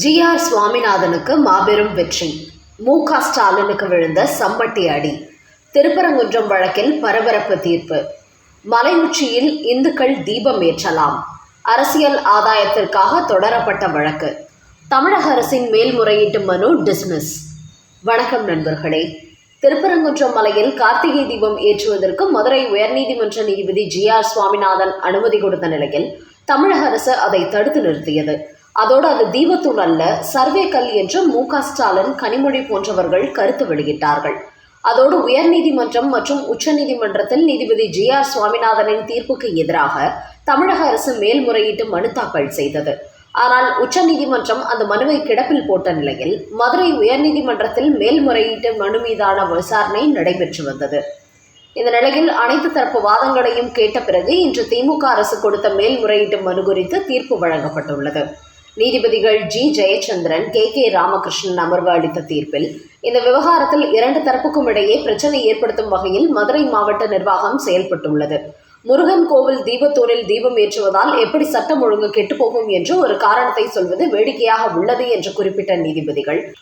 G R சுவாமிநாதனுக்கு மாபெரும் வெற்றி. மு க ஸ்டாலினுக்கு விழுந்த சம்பட்டி அடி. திருப்பரங்குன்றம் வழக்கில் பரபரப்பு தீர்ப்பு. மலை உச்சியில் இந்துக்கள் தீபம் ஏற்றலாம். அரசியல் ஆதாயத்திற்காக தொடரப்பட்ட வழக்கு. தமிழக அரசின் மேல்முறையீட்டு மனு டிஸ்மிஸ். வணக்கம் நண்பர்களே. திருப்பரங்குன்றம் மலையில் கார்த்திகை தீபம் ஏற்றுவதற்கு மதுரை உயர்நீதிமன்ற நீதிபதி ஜி ஆர் சுவாமிநாதன் அனுமதி கொடுத்த நிலையில் தமிழக அரசு அதை தடுத்து நிறுத்தியது. அதோடு அது தீபத்தூள் அல்ல சர்வே கல் என்று மு க ஸ்டாலின் கனிமொழி போன்றவர்கள் கருத்து வெளியிட்டார்கள். அதோடு உயர்நீதிமன்றம் மற்றும் உச்சநீதிமன்றத்தில் நீதிபதி ஜி ஆர் சுவாமிநாதனின் தீர்ப்புக்கு எதிராக தமிழக அரசு மேல்முறையீட்டு மனு தாக்கல் செய்தது. ஆனால் உச்சநீதிமன்றம் அந்த மனுவை கிடப்பில் போட்ட நிலையில் மதுரை உயர்நீதிமன்றத்தில் மேல்முறையீட்டு மனு மீதான விசாரணை நடைபெற்று வந்தது. இந்த நிலையில் அனைத்து தரப்பு வாதங்களையும் கேட்ட பிறகு இன்று திமுக அரசு கொடுத்த மேல்முறையீட்டு மனு குறித்து தீர்ப்பு வழங்கப்பட்டுள்ளது. நீதிபதிகள் G. Jayachandran K. K. Ramakrishnan அமர்வு அளித்த தீர்ப்பில் இந்த விவகாரத்தில் இரண்டு தரப்புக்கும் இடையே பிரச்சனை ஏற்படுத்தும் வகையில் மதுரை மாவட்ட நிர்வாகம் செயல்பட்டுள்ளது. முருகன் கோவில் தீபத்தூரில் தீபம் ஏற்றுவதால் எப்படி சட்டம் ஒழுங்கு கெட்டுப்போகும் என்று ஒரு காரணத்தை சொல்வது வேடிக்கையாக உள்ளது என்று குறிப்பிட்ட நீதிபதிகள்.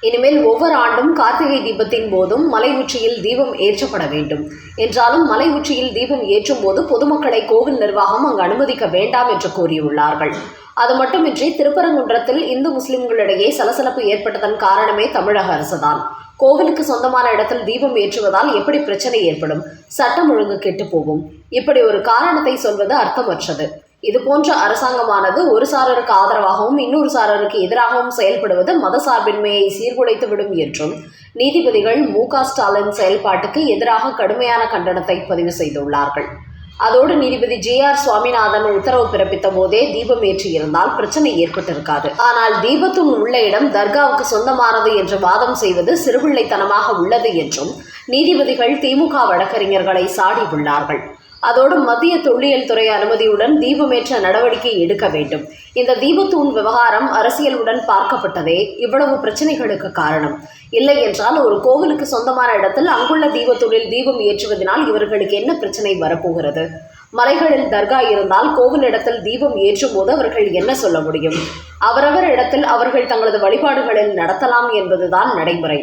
இனிமேல் ஒவ்வொரு ஆண்டும் கார்த்திகை தீபத்தின் போதும் மலை உச்சியில் தீபம் ஏற்றப்பட வேண்டும். என்றாலும் மலை உச்சியில் தீபம் ஏற்றும் போது பொதுமக்களை கோவில் நிர்வாகம் அங்கு அனுமதிக்க வேண்டாம் என்று கூறியுள்ளார்கள். அது மட்டுமின்றி திருப்பரங்குன்றத்தில் இந்து முஸ்லிம்களிடையே சலசலப்பு ஏற்பட்டதன் காரணமே தமிழக அரசுதான். கோவிலுக்கு சொந்தமான இடத்தில் தீபம் ஏற்றுவதால் எப்படி பிரச்சனை ஏற்படும்? சட்டம் ஒழுங்கு கெட்டு போகும். இப்படி ஒரு காரணத்தை சொல்வது அர்த்தமற்றது. இது போன்ற அரசாங்கமானது ஒரு சாரருக்கு ஆதரவாகவும் இன்னொரு சாரருக்கு எதிராகவும் செயல்படுவது மதசார்பின்மையை சீர்குலைத்து விடும் என்றும் நீதிபதிகள் மு க ஸ்டாலின் செயல்பாட்டுக்கு எதிராக கடுமையான கண்டனத்தை பதிவு செய்துள்ளார்கள். அதோடு நீதிபதி ஜே ஆர் சுவாமிநாதன் உத்தரவு பிறப்பித்த போதே தீபம் ஏற்றியிருந்தால் பிரச்சனை ஏற்பட்டிருக்காது. ஆனால் தீபத்தும் உள்ள இடம் தர்காவுக்கு சொந்தமானது என்று வாதம் செய்வது சிறுபிள்ளைத்தனமாக உள்ளது என்றும் நீதிபதிகள் திமுக வழக்கறிஞர்களை சாடியுள்ளார்கள். அதோடு மத்திய தொல்லியல் துறை அனுமதியுடன் தீபமேற்ற நடவடிக்கை எடுக்க வேண்டும். இந்த தீபத்தூண் விவகாரம் அரசியலுடன் பார்க்கப்பட்டதே இவ்வளவு பிரச்சனைகளுக்கு காரணம். இல்லை என்றால் ஒரு கோவிலுக்கு சொந்தமான இடத்தில் அங்குள்ள தீபத்தூணில் தீபம் ஏற்றுவதனால் இவர்களுக்கு என்ன பிரச்சனை வரப்போகிறது? மலைகளில் தர்கா இருந்தால் கோவில் இடத்தில் தீபம் ஏற்றும் போது அவர்கள் என்ன சொல்ல முடியும்? அவரவர் இடத்தில் அவர்கள் தங்களது வழிபாடுகளில் நடத்தலாம் என்பதுதான் நடைமுறை.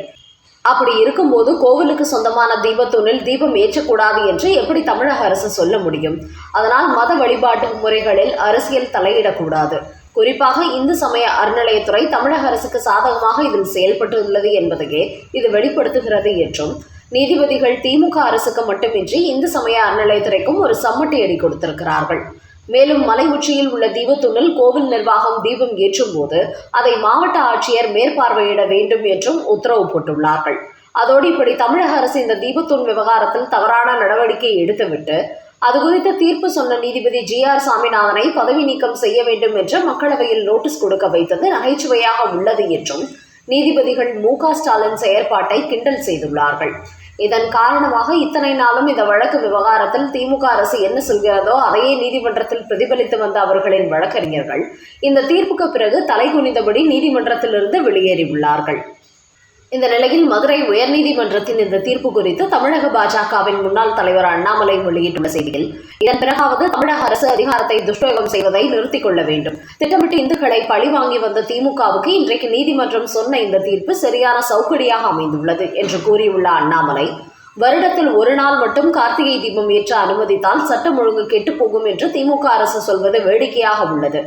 அப்படி இருக்கும்போது கோவிலுக்கு சொந்தமான தீபத்தூணில் தீபம் ஏற்றக்கூடாது என்று எப்படி தமிழக அரசு சொல்ல முடியும்? அதனால் மத வழிபாட்டு முறைகளில் அரசியல் தலையிடக்கூடாது. குறிப்பாக இந்து சமய அறநிலையத்துறை தமிழக அரசுக்கு சாதகமாக இதில் செயல்பட்டுள்ளது என்பதையே இது வெளிப்படுத்துகிறது என்றும் நீதிபதிகள் திமுக அரசுக்கு மட்டுமின்றி இந்து சமய அறநிலையத்துறைக்கும் ஒரு சம்மட்டி அடி கொடுத்திருக்கிறார்கள். மேலும் மலை உச்சியில் உள்ள தீபத்துண்ணில் கோவில் நிர்வாகம் தீபம் ஏற்றும் போது அதை மாவட்ட ஆட்சியர் மேற்பார்வையிட வேண்டும் என்றும் உத்தரவு போட்டுள்ளார்கள். அதோடு இப்படி தமிழக அரசு இந்த தீபத்தூண் விவகாரத்தில் தவறான நடவடிக்கை எடுத்துவிட்டு அது குறித்த தீர்ப்பு சொன்ன நீதிபதி ஜி ஆர் சாமிநாதனை பதவி நீக்கம் செய்ய வேண்டும் என்று மக்களவையில் நோட்டீஸ் கொடுக்க வைத்தது நகைச்சுவையாக உள்ளது என்றும் நீதிபதிகள் மு க ஸ்டாலின் செயற்பாட்டை கிண்டல் செய்துள்ளார்கள். இதன் காரணமாக இத்தனை நாளும் இந்த வழக்கு விவகாரத்தில் திமுக அரசு என்ன சொல்கிறதோ அதையே நீதிமன்றத்தில் பிரதிபலித்து வந்த அவர்களின் வழக்கறிஞர்கள் இந்த தீர்ப்புக்கு பிறகு தலைகுனிந்தபடி நீதிமன்றத்திலிருந்து வெளியேறியுள்ளார்கள். இந்த நிலையில் மதுரை உயர்நீதிமன்றத்தின் இந்த தீர்ப்பு குறித்து தமிழக பாஜகவின் முன்னாள் தலைவர் அண்ணாமலை வெளியிட்டுள்ள செய்தியில் இதன் பிறகாவது தமிழக அரசு அதிகாரத்தை துஷ்பிரயோகம் செய்வதை நிறுத்திக் கொள்ள வேண்டும். திட்டமிட்டு இந்துக்களை பழி வாங்கி வந்த திமுகவுக்கு இன்றைக்கு நீதிமன்றம் சொன்ன இந்த தீர்ப்பு சரியான சௌகடியாக அமைந்துள்ளது என்று கூறியுள்ள அண்ணாமலை வருடத்தில் ஒரு நாள் மட்டும் கார்த்திகை தீபம் ஏற்ற அனுமதித்தால் சட்டம் ஒழுங்கு கெட்டுப்போகும் என்று திமுக அரசு சொல்வது வேடிக்கையாக உள்ளது.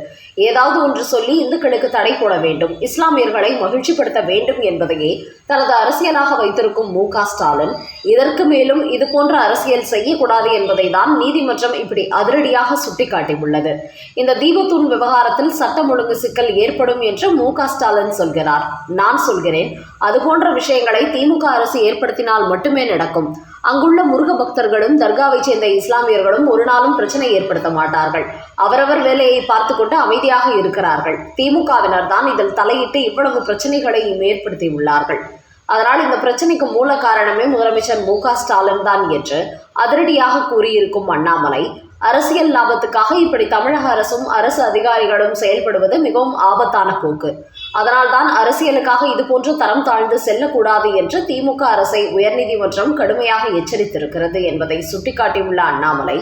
ஏதாவது ஒன்று சொல்லி இந்துக்களுக்கு தடை போட வேண்டும். இஸ்லாமியர்களை மகிழ்ச்சிப்படுத்த வேண்டும் என்பதையே தனது அரசியலாக வைத்திருக்கும் மு ஸ்டாலின். இதற்கு மேலும் இதுபோன்ற அரசியல் செய்யக்கூடாது என்பதை தான் நீதிமன்றம் இப்படி அதிரடியாக சுட்டிக்காட்டியுள்ளது. இந்த தீபத்தூண் விவகாரத்தில் சட்டம் ஒழுங்கு சிக்கல் ஏற்படும் என்று மு ஸ்டாலின் சொல்கிறார். நான் சொல்கிறேன் அதுபோன்ற விஷயங்களை திமுக அரசு ஏற்படுத்தினால் மட்டுமே நடக்கும். நடக்கும் அங்குள்ள முருக பக்தர்களும் தர்காவைச் சேர்ந்த இஸ்லாமியர்களும் ஒரு நாளும் பிரச்சனை ஏற்படுத்த மாட்டார்கள். அவரவர் வேலையை பார்த்து கொண்டு அமைதியாக இருக்கிறார்கள். திமுகவினர் தான் இதில் தலையிட்டு இவ்வளவு பிரச்சனைகளையும் ஏற்படுத்தியுள்ளார்கள் அதனால் இந்த பிரச்சனைக்கு மூல காரணமே முதலமைச்சர் மு க ஸ்டாலின் தான் என்று அதிரடியாக கூறியிருக்கும் அண்ணாமலை அரசியல் லாபத்துக்காக இப்படி தமிழக அரசும் அரசு அதிகாரிகளும் செயல்படுவது மிகவும் ஆபத்தான போக்கு. அதனால்தான் அரசியலுக்காக இதுபோன்று தரம் தாழ்ந்து செல்லக்கூடாது என்று திமுக அரசை உயர்நீதிமன்றம் கடுமையாக எச்சரித்திருக்கிறது என்பதை சுட்டிக்காட்டியுள்ள அண்ணாமலை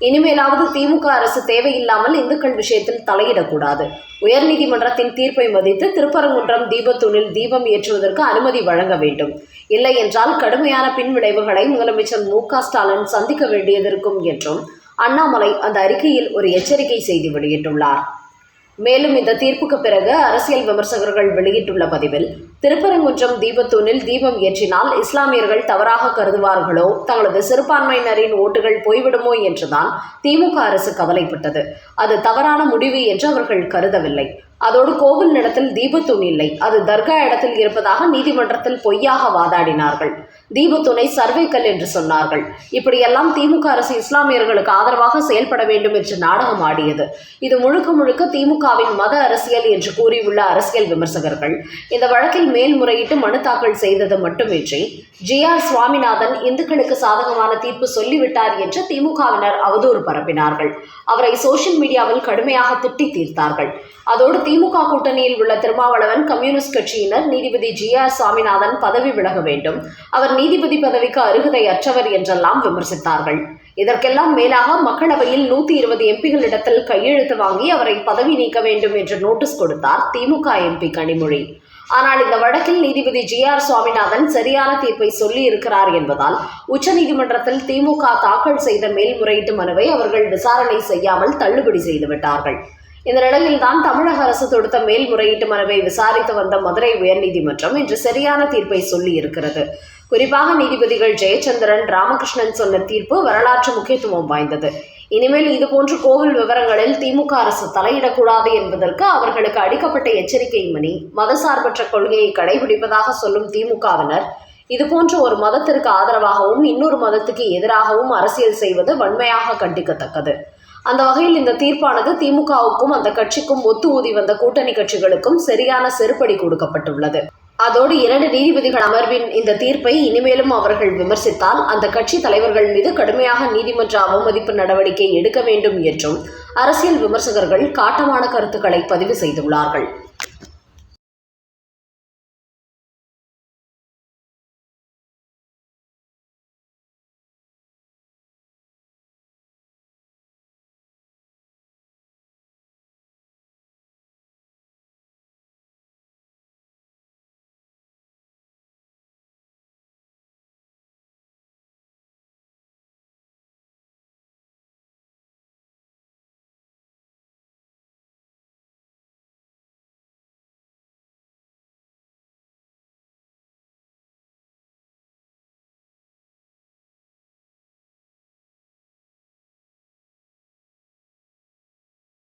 இனிமேலாவது திமுக அரசு தேவையில்லாமல் இந்துக்கள் விஷயத்தில் தலையிடக்கூடாது. உயர்நீதிமன்றத்தின் தீர்ப்பை மதித்து திருப்பரங்குன்றம் தீபத்தூணில் தீபம் ஏற்றுவதற்கு அனுமதி வழங்க வேண்டும். இல்லை என்றால் கடுமையான பின்விளைவுகளை முதலமைச்சர் மு க ஸ்டாலின் சந்திக்க வேண்டியதிருக்கும் என்றும் அண்ணாமலை அந்த அறிக்கையில் ஒரு எச்சரிக்கை செய்தி வெளியிட்டுள்ளார். மேலும் இந்த தீர்ப்புக்கு பிறகு அரசியல் விமர்சகர்கள் வெளியிட்டுள்ள பதிவில் திருப்பரங்குன்றம் தீபத்தூணில் தீபம் ஏற்றினால் இஸ்லாமியர்கள் தவறாக கருதுவார்களோ தங்களது சிறுபான்மையினரின் ஓட்டுகள் போய்விடுமோ என்றுதான் திமுக அரசு கவலைப்பட்டது. அது தவறான முடிவு என்று அவர்கள் கருதவில்லை. அதோடு கோவில் இடத்தில் தீபத்தூண் இல்லை. அது தர்கா இடத்தில் இருப்பதாக நீதிமன்றத்தில் பொய்யாக வாதாடினார்கள். தீவு துணை சர்வைக்கல் என்று சொன்னார்கள். இப்படியெல்லாம் திமுக அரசு இஸ்லாமியர்களுக்கு ஆதரவாக செயல்பட வேண்டும் என்று நாடகம் ஆடியது. இது முழுக்க முழுக்க திமுகவின் மத அரசியல் என்று கூறியுள்ள அரசியல் விமர்சகர்கள். இந்த வழக்கில் மேல்முறையிட்டு மனு தாக்கல் செய்தது மட்டுமின்றி ஜி ஆர் சுவாமிநாதன் இந்துக்களுக்கு சாதகமான தீர்ப்பு சொல்லிவிட்டார் என்று திமுகவினர் அவதூறு பரப்பினார்கள். அவரை சோசியல் மீடியாவில் கடுமையாக திட்டி தீர்த்தார்கள். அதோடு திமுக கூட்டணியில் உள்ள திருமாவளவன் கம்யூனிஸ்ட் கட்சியினர் நீதிபதி ஜி ஆர் சுவாமிநாதன் பதவி விலக வேண்டும். அவர் நீதிபதி பதவிக்கு அருகதை அற்றவர் என்றெல்லாம் விமர்சித்தார்கள். இதற்கெல்லாம் மேலாக மக்களவையில் நூத்தி இருபது எம்பிகளிடத்தில் கையெழுத்து வாங்கி அவரை பதவி நீக்க வேண்டும் என்று நோட்டீஸ் கொடுத்தார் திமுக எம்பி கனிமொழி. ஆனால் இந்த வழக்கில் நீதிபதி ஜி ஆர் சுவாமிநாதன் சரியான தீர்ப்பை சொல்லி இருக்கிறார் என்பதால் உச்சநீதிமன்றத்தில் திமுக தாக்கல் செய்த மேல்முறையீட்டு மனுவை அவர்கள் விசாரணை செய்யாமல் தள்ளுபடி செய்துவிட்டார்கள். இந்த நிலையில்தான் தமிழக அரசு தொடுத்த மேல்முறையீட்டு மனுவை விசாரித்து வந்த மதுரை உயர்நீதிமன்றம் இன்று சரியான தீர்ப்பை சொல்லி இருக்கிறது. குறிப்பாக நீதிபதிகள் ஜெயச்சந்திரன் ராமகிருஷ்ணன் சொன்ன தீர்ப்பு வரலாற்று முக்கியத்துவம் வாய்ந்தது. இனிமேல் இதுபோன்ற கோவில் விவரங்களில் திமுக அரசு தலையிடக்கூடாது என்பதற்கு அவர்களுக்கு அளிக்கப்பட்ட எச்சரிக்கை மணி மதசார்பற்ற கொள்கையை கடைபிடிப்பதாக சொல்லும் திமுகவினர் இதுபோன்ற ஒரு மதத்திற்கு ஆதரவாகவும் இன்னொரு மதத்துக்கு எதிராகவும் அரசியல் செய்வது வன்மையாக கண்டிக்கத்தக்கது. அந்த வகையில் இந்த தீர்ப்பானது திமுகவுக்கும் அந்த கட்சிக்கும் ஒத்து ஊதி வந்த கூட்டணி கட்சிகளுக்கும் சரியான செருப்படி கொடுக்கப்பட்டுள்ளது. அதோடு இரண்டு நீதிபதிகள் அமர்வின் இந்த தீர்ப்பை இனிமேலும் அவர்கள் விமர்சித்தால் அந்த கட்சி தலைவர்கள் மீது கடுமையாக நீதிமன்ற அவமதிப்பு நடவடிக்கை எடுக்க வேண்டும் என்றும் அரசியல் விமர்சகர்கள் காட்டமான கருத்துக்களை பதிவு செய்துள்ளார்கள்.